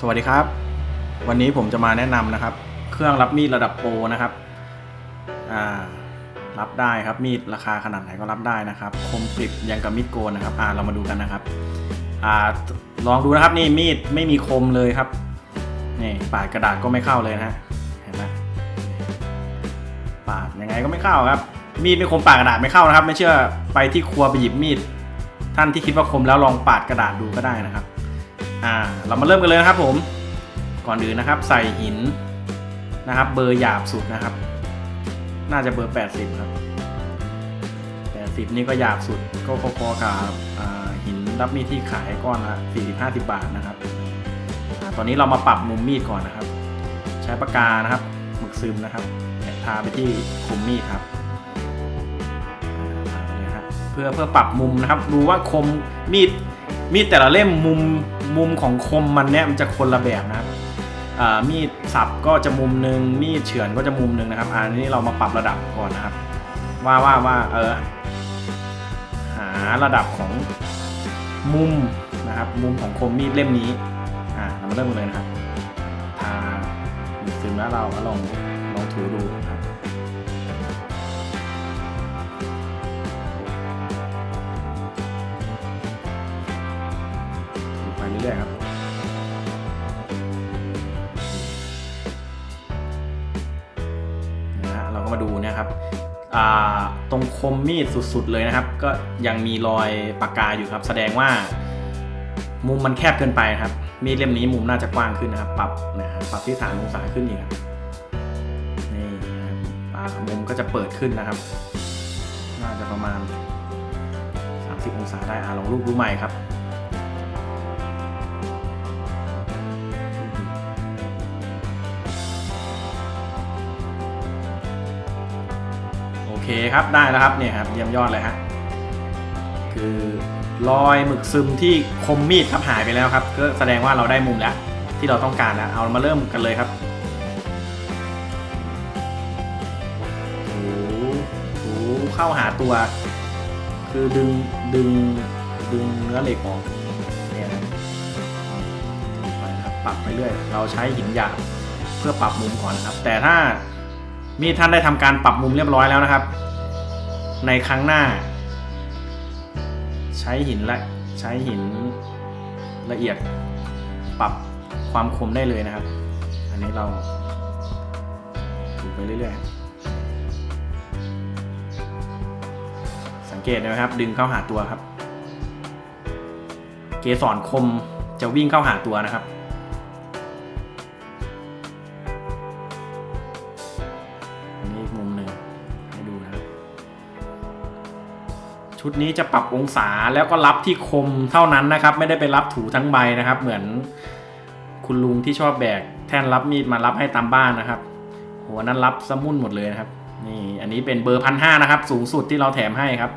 สวัสดีครับ วันนี้ผมจะมาแนะนำนะครับ เครื่องรับมีดระดับโปรนะครับอ่ารับได้ครับมีดราคาขนาดไหนก็รับได้นะครับ คมกริบยังกับมีดโกนนะครับอ่าเรามาดูกันนะครับอ่าลองดูนะครับนี่มีดไม่มีคมเลยครับนี่ปาดกระดาษก็ไม่เข้าเลยนะฮะเห็นไหมปาดยังไงก็ไม่เข้าครับ มีดไม่คมปาดกระดาษไม่เข้านะครับ ไม่เชื่อไปที่ครัวไปหยิบมีด ท่านที่คิดว่าคมแล้วลองปาดกระดาษดูก็ได้นะครับ อ่าเรามาเริ่มกันเลยนะครับผมก่อนอื่นนะครับ ใส่หินนะครับ เบอร์หยาบสุดนะครับ น่าจะเบอร์ 80 ครับ 80 นี่ก็หยาบสุดก็พอๆกับหินรับมีดที่ขายก้อนละ40-50 บาทนะครับอตอนนี้เรามาปรับมุมมีดก่อนนะครับ ใช้ปากกานะครับหมึกซึมนะครับทาไปที่คมมีดครับเพื่อเพื่อปรับมุมนะครับ ดูว่าคมมีด มีดแต่ละเล่มมุมมุมของคมมันเนี่ยมันจะคนละแบบนะครับอ่ามีดสับก็จะมุมหนึ่งมีดเฉือนก็จะมุมหนึ่งนะครับอันนี้เรามาปรับระดับก่อนนะครับ ว่าว่าว่าเออหาระดับของมุมนะครับมุมของคมมีดเล่มนี้อ่าเรามาเริ่มกันเลยนะครับทาหมึกซึมแล้วเราก็ลองลองถูดูนะครับ ถูไปเรื่อยครับ นะฮะเราก็มาดูเนะครับตรงคมมีดสุดๆเลยนะครับ ก็ยังมีรอยปากกาอยู่ครับ แสดงว่า มุมมันแคบเกินไปครับ มีดเล่มนี้มุมน่าจะกว้างขึ้นนะครับ ปรับนะฮะปรับที่ฐานองศาขึ้นอีกครับนี่ครับมุมก็จะเปิดขึ้นนะครับ น่าจะประมาณ 30 องศาได้อ่าลองรูปดูใหม่ครับ เคครับได้แล้วครับเนี่ยครับเยี่ยมยอดเลยฮะคือรอยหมึกซึมที่คมมีดครับหายไปแล้วครับ ก็แสดงว่าเราได้มุมแล้ว ที่เราต้องการแล้วเอามาเริ่มกันเลยครับถูถูเข้าหาตัว คือดึงดึงดึงเนื้อเหล็กออกเนี่ยนะไปนะครับปรับไปเรื่อย เราใช้หินหยาบเพื่อปรับมุมก่อนนะครับ แต่ถ้า มีท่านได้ทำการปรับมุมเรียบร้อยแล้วนะครับ ในครั้งหน้า ใช้หินและใช้หินละเอียดปรับความคมได้เลยนะครับ อันนี้เราถูไปเรื่อยๆ สังเกตนะครับ ดึงเข้าหาตัวครับ เกสรคมจะวิ่งเข้าหาตัวนะครับ ชุดนี้จะปรับองศาแล้วก็รับที่คมเท่านั้นนะครับ ไม่ได้ไปรับถูทั้งใบนะครับ เหมือนคุณลุงที่ชอบแบกแท่นรับมีดมารับให้ตามบ้านนะครับหัวนั้นรับสมุนหมดเลยนะครับ นี่อันนี้เป็นเบอร์พันห้านะครับ สูงสุดที่เราแถมให้ครับ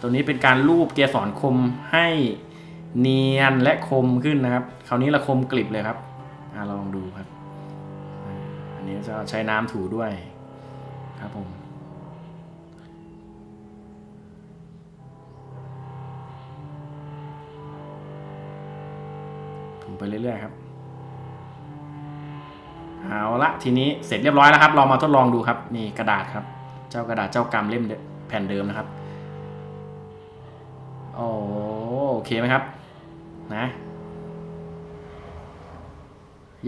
ตัวนี้เป็นการรูปเกสรคมให้เนียนและคมขึ้นนะครับ คราวนี้ละคมกริบเลยครับอลองดูครับ อันนี้จะใช้น้ำถูด้วยครับผม ไปเรื่อยๆครับเอาละทีนี้เสร็จเรียบร้อยแล้วครับ เรามาทดลองดูครับนี่กระดาษครับ เจ้ากระดาษเจ้ากรรมเล่มแผ่นเดิมนะครับโอ้โอเคไหมครับนะ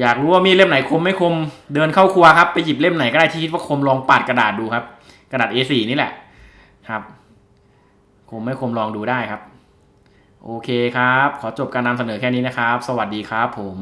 อยากรู้ว่ามีเล่มไหนคมไม่คม เดินเข้าครัวครับ ไปหยิบเล่มไหนก็ได้ที่คิดว่าคมลองปาดกระดาษดูครับ กระดาษ A4 นี่แหละครับ คมไม่คมลองดูได้ครับ โอเคครับ ขอจบการนำเสนอแค่นี้นะครับ สวัสดีครับผม